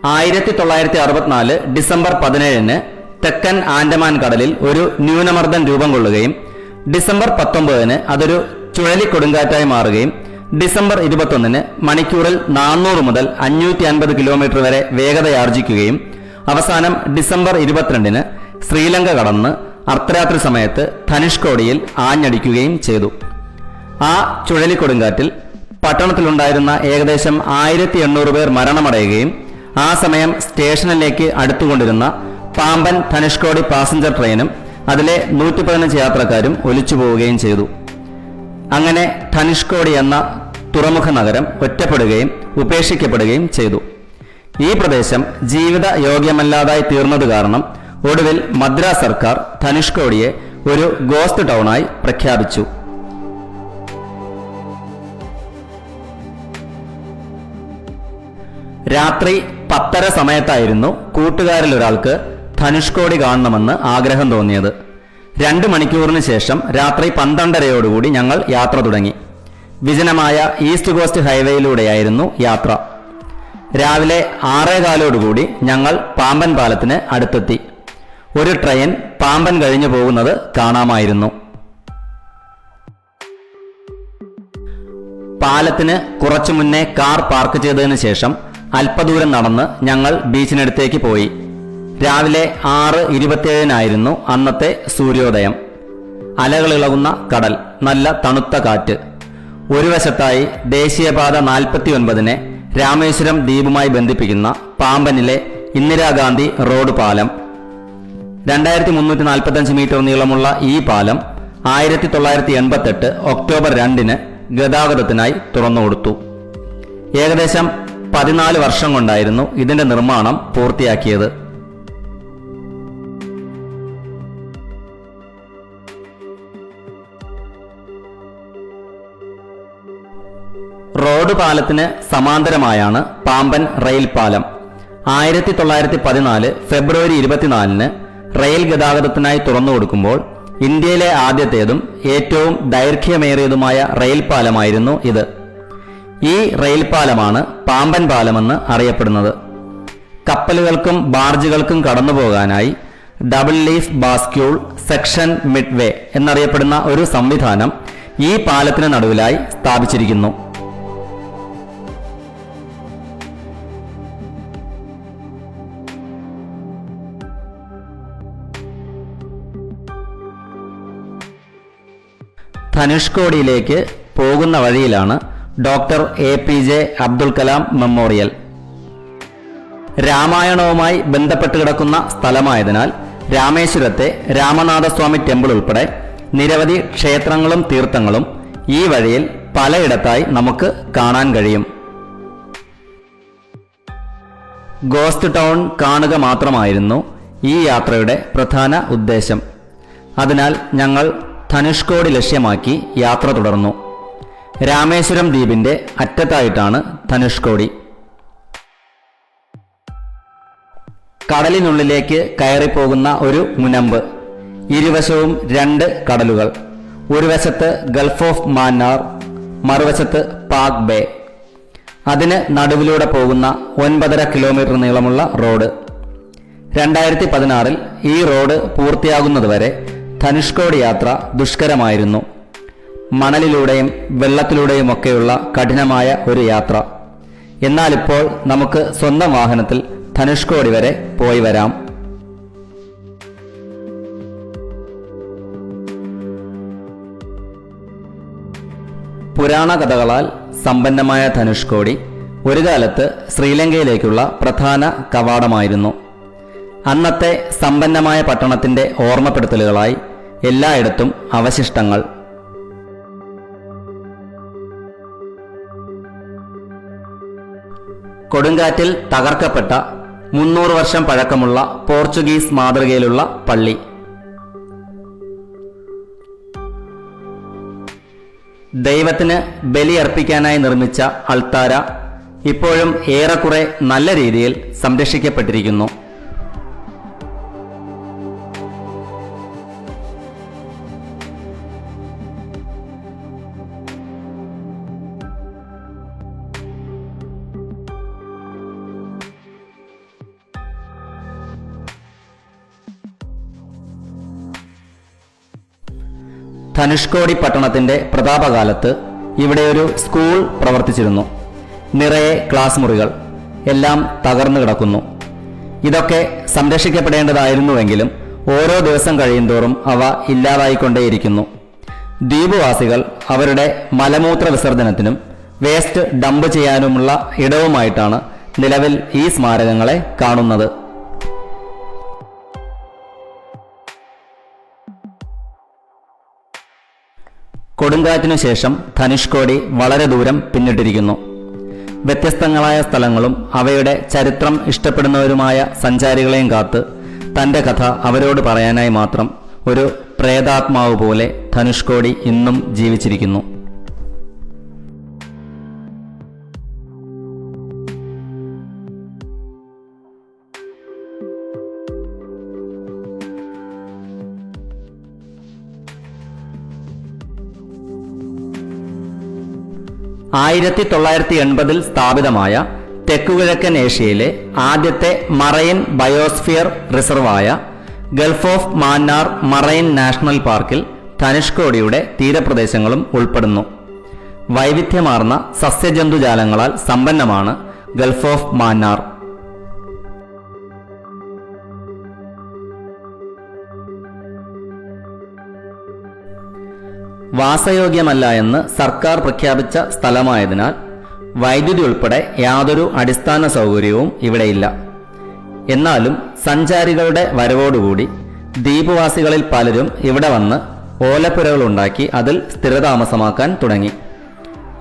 ആയിരത്തി തൊള്ളായിരത്തി അറുപത്തിനാല് ഡിസംബർ പതിനേഴിന് തെക്കൻ ആൻഡമാൻ കടലിൽ ഒരു ന്യൂനമർദ്ദം രൂപം കൊള്ളുകയും ഡിസംബർ പത്തൊമ്പതിന് അതൊരു ചുഴലിക്കൊടുങ്കാറ്റായി മാറുകയും ഡിസംബർ ഇരുപത്തൊന്നിന് മണിക്കൂറിൽ നാനൂറ് മുതൽ അഞ്ഞൂറ്റി അൻപത് കിലോമീറ്റർ വരെ വേഗതയാർജിക്കുകയും അവസാനം ഡിസംബർ ഇരുപത്തിരണ്ടിന് ശ്രീലങ്ക കടന്ന് അർദ്ധരാത്രി സമയത്ത് ധനുഷ്കോടിയിൽ ആഞ്ഞടിക്കുകയും ചെയ്തു. ആ ചുഴലിക്കൊടുങ്കാറ്റിൽ പട്ടണത്തിലുണ്ടായിരുന്ന ഏകദേശം ആയിരത്തി എണ്ണൂറ് പേർ മരണമടയുകയും ആ സമയം സ്റ്റേഷനിലേക്ക് അടുത്തുകൊണ്ടിരുന്ന പാമ്പൻ ധനുഷ്കോടി പാസഞ്ചർ ട്രെയിനും അതിലെ നൂറ്റി പതിനഞ്ച് യാത്രക്കാരും ഒലിച്ചു പോവുകയും ചെയ്തു. അങ്ങനെ ധനുഷ്കോടി എന്ന തുറമുഖ നഗരം ഒറ്റപ്പെടുകയും ഉപേക്ഷിക്കപ്പെടുകയും ചെയ്തു. ഈ പ്രദേശം ജീവിത യോഗ്യമല്ലാതായി തീർന്നത് കാരണം ഒടുവിൽ മദ്രാസ് സർക്കാർ ധനുഷ്കോടിയെ ഒരു ഗോസ്റ്റ് ടൗണായി പ്രഖ്യാപിച്ചു. രാത്രി പത്തര സമയത്തായിരുന്നു കൂട്ടുകാരിൽ ഒരാൾക്ക് ധനുഷ്കോടി കാണണമെന്ന് ആഗ്രഹം തോന്നിയത്. രണ്ട് മണിക്കൂറിന് ശേഷം രാത്രി പന്ത്രണ്ടരയോടുകൂടി ഞങ്ങൾ യാത്ര തുടങ്ങി. വിജനമായ ഈസ്റ്റ് കോസ്റ്റ് ഹൈവേയിലൂടെയായിരുന്നു യാത്ര. രാവിലെ ആറേകാലോടുകൂടി ഞങ്ങൾ പാമ്പൻ പാലത്തിന് അടുത്തെത്തി. ഒരു ട്രെയിൻ പാമ്പൻ കഴിഞ്ഞു പോകുന്നത് കാണാമായിരുന്നു. പാലത്തിന് കുറച്ചു മുന്നേ കാർ പാർക്ക് ചെയ്തതിനു ശേഷം അല്പദൂരം നടന്ന് ഞങ്ങൾ ബീച്ചിനടുത്തേക്ക് പോയി. രാവിലെ ആറ് ഇരുപത്തിയേഴിനായിരുന്നു അന്നത്തെ സൂര്യോദയം. അലകളിളകുന്ന കടൽ നല്ല തണുത്ത കാറ്റ്. ഒരു വശത്തായി ദേശീയപാത നാൽപ്പത്തി ഒൻപതിനെ രാമേശ്വരം ദ്വീപുമായി ബന്ധിപ്പിക്കുന്ന പാമ്പനിലെ ഇന്ദിരാഗാന്ധി റോഡ് പാലം. രണ്ടായിരത്തി മുന്നൂറ്റി നാൽപ്പത്തഞ്ച് മീറ്റർ നീളമുള്ള ഈ പാലം ആയിരത്തി തൊള്ളായിരത്തി എൺപത്തെട്ട് ഒക്ടോബർ രണ്ടിന് ഗതാഗതത്തിനായി തുറന്നുകൊടുത്തു. ഏകദേശം പതിനാല് വർഷം കൊണ്ടായിരുന്നു ഇതിന്റെ നിർമ്മാണം പൂർത്തിയാക്കിയത്. റോഡ് പാലത്തിന് സമാന്തരമായാണ് പാമ്പൻ റെയിൽ പാലം. ആയിരത്തി തൊള്ളായിരത്തി പതിനാല് ഫെബ്രുവരി ഇരുപത്തിനാലിന് റെയിൽ ഗതാഗതത്തിനായി തുറന്നു കൊടുക്കുമ്പോൾ ഇന്ത്യയിലെ ആദ്യത്തേതും ഏറ്റവും ദൈർഘ്യമേറിയതുമായ റെയിൽ പാലമായിരുന്നു ഇത്. ഈ റെയിൽ പാലമാണ് പാമ്പൻ പാലമെന്ന് അറിയപ്പെടുന്നത്. കപ്പലുകൾക്കും ബാർജുകൾക്കും കടന്നു പോകാനായി double leaf bascule section midway എന്നറിയപ്പെടുന്ന ഒരു സംവിധാനം ഈ പാലത്തിന് നടുവിലായി സ്ഥാപിച്ചിരിക്കുന്നു. ധനുഷ്കോടിയിലേക്ക് പോകുന്ന വഴിയിലാണ് doctor A P J Abdul Kalam memorial. രാമായണവുമായി ബന്ധപ്പെട്ട് കിടക്കുന്ന സ്ഥലമായതിനാൽ രാമേശ്വരത്തെ രാമനാഥസ്വാമി ടെമ്പിൾ ഉൾപ്പെടെ നിരവധി ക്ഷേത്രങ്ങളും തീർത്ഥങ്ങളും ഈ വഴിയിൽ പലയിടത്തായി നമുക്ക് കാണാൻ കഴിയും. ഗോസ്റ്റ് ടൗൺ കാണുക മാത്രമായിരുന്നു ഈ യാത്രയുടെ പ്രധാന ഉദ്ദേശം. അതിനാൽ ഞങ്ങൾ ധനുഷ്കോടി ലക്ഷ്യമാക്കി യാത്ര തുടർന്നു. രാമേശ്വരം ദ്വീപിന്റെ അറ്റത്തായിട്ടാണ് ധനുഷ്കോടി. കടലിനുള്ളിലേക്ക് കയറിപ്പോകുന്ന ഒരു മുനമ്പ്. ഇരുവശവും രണ്ട് കടലുകൾ. ഒരു വശത്ത് ഗൾഫ് ഓഫ് മാന്നാർ മറുവശത്ത് പാക് ബേ. അതിന് നടുവിലൂടെ പോകുന്ന ഒൻപതര കിലോമീറ്റർ നീളമുള്ള റോഡ്. രണ്ടായിരത്തി പതിനാറിൽ ഈ റോഡ് പൂർത്തിയാകുന്നതുവരെ ധനുഷ്കോടി യാത്ര ദുഷ്കരമായിരുന്നു. മണലിലൂടെയും വെള്ളത്തിലൂടെയുമൊക്കെയുള്ള കഠിനമായ ഒരു യാത്ര. എന്നാൽ ഇപ്പോൾ നമുക്ക് സ്വന്തം വാഹനത്തിൽ ധനുഷ്കോടി വരെ പോയി വരാം. പുരാണ കഥകളാൽ സമ്പന്നമായ ധനുഷ്കോടി ഒരു കാലത്ത് ശ്രീലങ്കയിലേക്കുള്ള പ്രധാന കവാടമായിരുന്നു. അന്നത്തെ സമ്പന്നമായ പട്ടണത്തിന്റെ ഓർമ്മപ്പെടുത്തലുകളായി എല്ലായിടത്തും അവശിഷ്ടങ്ങൾ. കൊടുങ്കാറ്റിൽ തകർക്കപ്പെട്ട മുന്നൂറ് വർഷം പഴക്കമുള്ള പോർച്ചുഗീസ് മാതൃകയിലുള്ള പള്ളി. ദൈവത്തിന് ബലിയർപ്പിക്കാനായി നിർമ്മിച്ച അൾത്താര ഇപ്പോഴും ഏറെക്കുറെ നല്ല രീതിയിൽ സംരക്ഷിക്കപ്പെട്ടിരിക്കുന്നു. ധനുഷ്കോടി പട്ടണത്തിന്റെ പ്രതാപകാലത്ത് ഇവിടെ ഒരു സ്കൂൾ പ്രവർത്തിച്ചിരുന്നു. നിറയെ ക്ലാസ് മുറികൾ എല്ലാം തകർന്നു കിടക്കുന്നു. ഇതൊക്കെ സംരക്ഷിക്കപ്പെടേണ്ടതായിരുന്നുവെങ്കിലും ഓരോ ദിവസം കഴിയുന്തോറും അവ ഇല്ലാതായിക്കൊണ്ടേയിരിക്കുന്നു. ദ്വീപുവാസികൾ അവരുടെ മലമൂത്ര വിസർജനത്തിനും വേസ്റ്റ് ഡംപ് ചെയ്യാനുമുള്ള ഇടവുമായിട്ടാണ് നിലവിൽ ഈ സ്മാരകങ്ങളെ കാണുന്നത്. കൊടുങ്കാറ്റിനു ശേഷം ധനുഷ്കോടി വളരെ ദൂരം പിന്നിട്ടിരിക്കുന്നു. വ്യത്യസ്തങ്ങളായ സ്ഥലങ്ങളും അവയുടെ ചരിത്രം ഇഷ്ടപ്പെടുന്നവരുമായ സഞ്ചാരികളെയും കാത്ത് തന്റെ കഥ അവരോട് പറയാനായി മാത്രം ഒരു പ്രേതാത്മാവ് പോലെ ധനുഷ്കോടി ഇന്നും ജീവിച്ചിരിക്കുന്നു. ആയിരത്തി തൊള്ളായിരത്തി എൺപതിൽ സ്ഥാപിതമായ തെക്കുകിഴക്കൻ ഏഷ്യയിലെ ആദ്യത്തെ marine biosphere റിസർവായ gulf of Mannar marine national പാർക്കിൽ ധനുഷ്കോടിയുടെ തീരപ്രദേശങ്ങളും ഉൾപ്പെടുന്നു. വൈവിധ്യമാർന്ന സസ്യജന്തുജാലങ്ങളാൽ സമ്പന്നമാണ് ഗൾഫ് ഓഫ് മാന്നാർ. വാസയോഗ്യമല്ല എന്ന് സർക്കാർ പ്രഖ്യാപിച്ച സ്ഥലമായതിനാൽ വൈദ്യുതി ഉൾപ്പെടെ യാതൊരു അടിസ്ഥാന സൗകര്യവും ഇവിടെയില്ല. എന്നാലും സഞ്ചാരികളുടെ വരവോടുകൂടി ദ്വീപവാസികളിൽ പലരും ഇവിടെ വന്ന് ഓലപ്പുരകൾ ഉണ്ടാക്കി അതിൽ സ്ഥിരതാമസമാക്കാൻ തുടങ്ങി.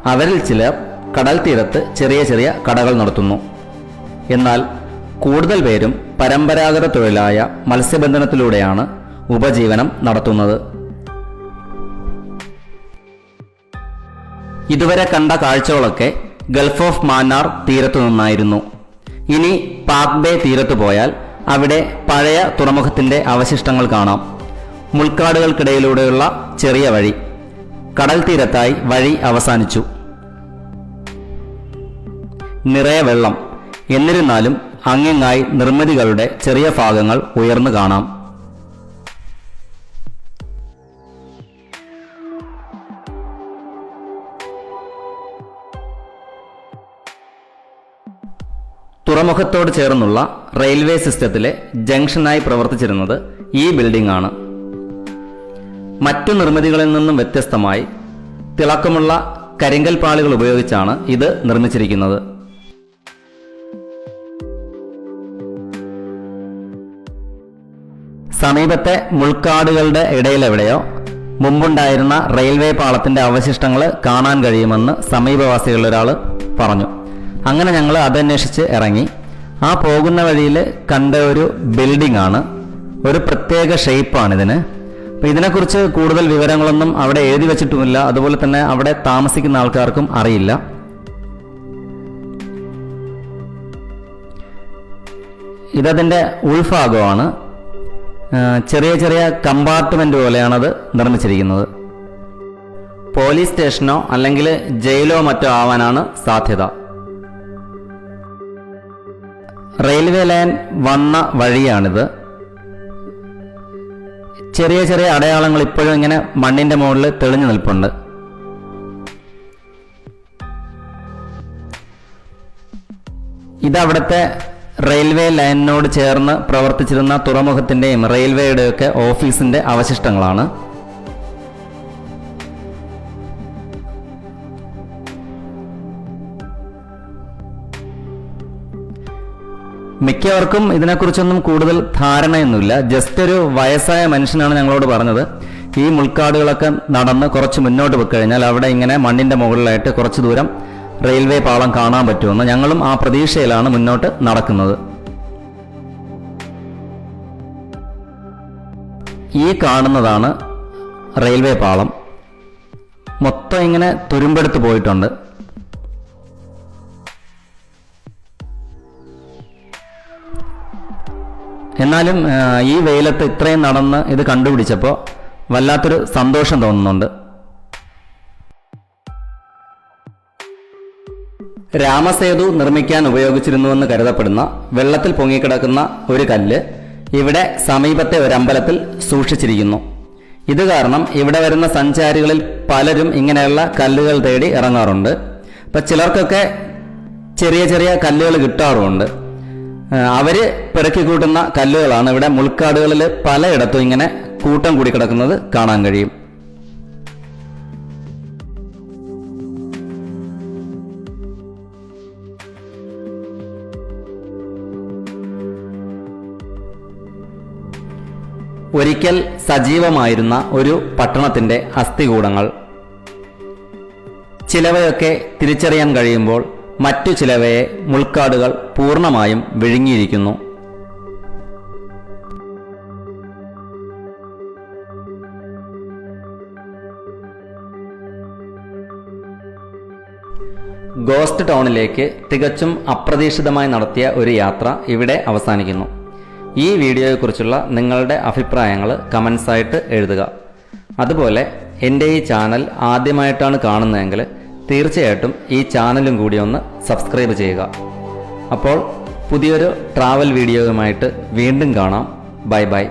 അവരിൽ ചിലർ കടൽ തീരത്ത് ചെറിയ ചെറിയ കടകൾ നടത്തുന്നു. എന്നാൽ കൂടുതൽ പേരും പരമ്പരാഗത തൊഴിലായ മത്സ്യബന്ധനത്തിലൂടെയാണ് ഉപജീവനം നടത്തുന്നത്. ഇതുവരെ കണ്ട കാഴ്ചകളൊക്കെ ഗൾഫ് ഓഫ് മാന്നാർ തീരത്തു നിന്നായിരുന്നു. ഇനി പാക് ബേ തീരത്ത് പോയാൽ അവിടെ പഴയ തുറമുഖത്തിന്റെ അവശിഷ്ടങ്ങൾ കാണാം. മുൾക്കാടുകൾക്കിടയിലൂടെയുള്ള ചെറിയ വഴി. കടൽ തീരത്തായി വഴി അവസാനിച്ചു. നിറയെ വെള്ളം. എന്നിരുന്നാലും അങ്ങിങ്ങായി നിർമ്മിതികളുടെ ചെറിയ ഭാഗങ്ങൾ ഉയർന്നു കാണാം. തുറമുഖത്തോട് ചേർന്നുള്ള റെയിൽവേ സിസ്റ്റത്തിലെ ജംഗ്ഷനായി പ്രവർത്തിച്ചിരുന്നത് ഈ ബിൽഡിംഗ് ആണ് മറ്റു നിർമ്മിതികളിൽ നിന്നും വ്യത്യസ്തമായി തിളക്കമുള്ള കരിങ്കൽ പാളികൾ ഉപയോഗിച്ചാണ് ഇത് നിർമ്മിച്ചിരിക്കുന്നത്. സമീപത്തെ മുൾക്കാടുകളുടെ ഇടയിലെവിടെയോ മുമ്പുണ്ടായിരുന്ന റെയിൽവേ പാളത്തിന്റെ അവശിഷ്ടങ്ങൾ കാണാൻ കഴിയുമെന്ന് സമീപവാസികളിലൊരാൾ പറഞ്ഞു. അങ്ങനെ ഞങ്ങൾ അതന്വേഷിച്ച് ഇറങ്ങി. ആ പോകുന്ന വഴിയിൽ കണ്ട ഒരു ബിൽഡിംഗ് ആണ്. ഒരു പ്രത്യേക ഷേപ്പാണ് ഇതിന്. അപ്പം ഇതിനെക്കുറിച്ച് കൂടുതൽ വിവരങ്ങളൊന്നും അവിടെ എഴുതി വെച്ചിട്ടുമില്ല. അതുപോലെ തന്നെ അവിടെ താമസിക്കുന്ന ആൾക്കാർക്കും അറിയില്ല. ഇതതിന്റെ ഉൾഭാഗമാണ്. ചെറിയ ചെറിയ കമ്പാർട്ട്മെന്റ് പോലെയാണത് നിർമ്മിച്ചിരിക്കുന്നത്. പോലീസ് സ്റ്റേഷനോ അല്ലെങ്കിൽ ജയിലോ മറ്റോ ആവാനാണ് സാധ്യത. റെയിൽവേ ലൈൻ വന്ന വഴിയാണിത്. ചെറിയ ചെറിയ അടയാളങ്ങൾ ഇപ്പോഴും ഇങ്ങനെ മണ്ണിന്റെ മുകളിൽ തെളിഞ്ഞു നിൽപ്പുണ്ട്. ഇതവിടുത്തെ റെയിൽവേ ലൈനിനോട് ചേർന്ന് പ്രവർത്തിച്ചിരുന്ന തുറമുഖത്തിന്റെയും റെയിൽവേയുടെയൊക്കെ ഓഫീസിന്റെ അവശിഷ്ടങ്ങളാണ്. മിക്കവർക്കും ഇതിനെക്കുറിച്ചൊന്നും കൂടുതൽ ധാരണയൊന്നുമില്ല. ജസ്റ്റ് ഒരു വയസ്സായ മനുഷ്യനാണ് ഞങ്ങളോട് പറഞ്ഞത്. ഈ മുൾക്കാടുകളൊക്കെ നടന്ന് കുറച്ച് മുന്നോട്ട് പോയി കഴിഞ്ഞാൽ അവിടെ ഇങ്ങനെ മണ്ണിന്റെ മുകളിലായിട്ട് കുറച്ച് ദൂരം റെയിൽവേ പാളം കാണാൻ പറ്റുമെന്ന് ഞങ്ങളും ആ പ്രതീക്ഷയിലാണ് മുന്നോട്ട് നടക്കുന്നത്. ഈ കാണുന്നതാണ് റെയിൽവേ പാളം. മൊത്തം ഇങ്ങനെ തുരുമ്പെടുത്ത് പോയിട്ടുണ്ട്. എന്നാലും ഈ വെയിലത്ത് ഇത്രയും നടന്ന് ഇത് കണ്ടുപിടിച്ചപ്പോൾ വല്ലാത്തൊരു സന്തോഷം തോന്നുന്നുണ്ട്. രാമസേതു നിർമ്മിക്കാൻ ഉപയോഗിച്ചിരുന്നുവെന്ന് കരുതപ്പെടുന്ന വെള്ളത്തിൽ പൊങ്ങിക്കിടക്കുന്ന ഒരു കല്ല് ഇവിടെ സമീപത്തെ ഒരു അമ്പലത്തിൽ സൂക്ഷിച്ചിരിക്കുന്നു. ഇത് കാരണം ഇവിടെ വരുന്ന സഞ്ചാരികളിൽ പലരും ഇങ്ങനെയുള്ള കല്ലുകൾ തേടി ഇറങ്ങാറുണ്ട്. അപ്പം ചിലർക്കൊക്കെ ചെറിയ ചെറിയ കല്ലുകൾ കിട്ടാറുമുണ്ട്. അവർ പിറക്കി കൂട്ടുന്ന കല്ലുകളാണ് ഇവിടെ മുൾക്കാടുകളിൽ പലയിടത്തും ഇങ്ങനെ കൂട്ടം കൂടി കിടക്കുന്നത് കാണാൻ കഴിയും. ഒരിക്കൽ സജീവമായിരുന്ന ഒരു പട്ടണത്തിന്റെ അസ്ഥികൂടങ്ങൾ. ചിലവയൊക്കെ തിരിച്ചറിയാൻ കഴിയുമ്പോൾ മറ്റു ചിലവയെ മുൾക്കാടുകൾ പൂർണമായും വിഴുങ്ങിയിരിക്കുന്നു. ഗോസ്റ്റ് ടൗണിലേക്ക് തികച്ചും അപ്രതീക്ഷിതമായി നടത്തിയ ഒരു യാത്ര ഇവിടെ അവസാനിക്കുന്നു. ഈ വീഡിയോയെക്കുറിച്ചുള്ള നിങ്ങളുടെ അഭിപ്രായങ്ങൾ കമൻസായിട്ട് എഴുതുക. അതുപോലെ എന്റെ ഈ ചാനൽ ആദ്യമായിട്ടാണ് കാണുന്നതെങ്കിൽ തീർച്ചയായിട്ടും ഈ ചാനലും കൂടി ഒന്ന് സബ്സ്ക്രൈബ് ചെയ്യുക. അപ്പോൾ പുതിയൊരു ട്രാവൽ വീഡിയോയുമായിട്ട് വീണ്ടും കാണാം. Bye bye.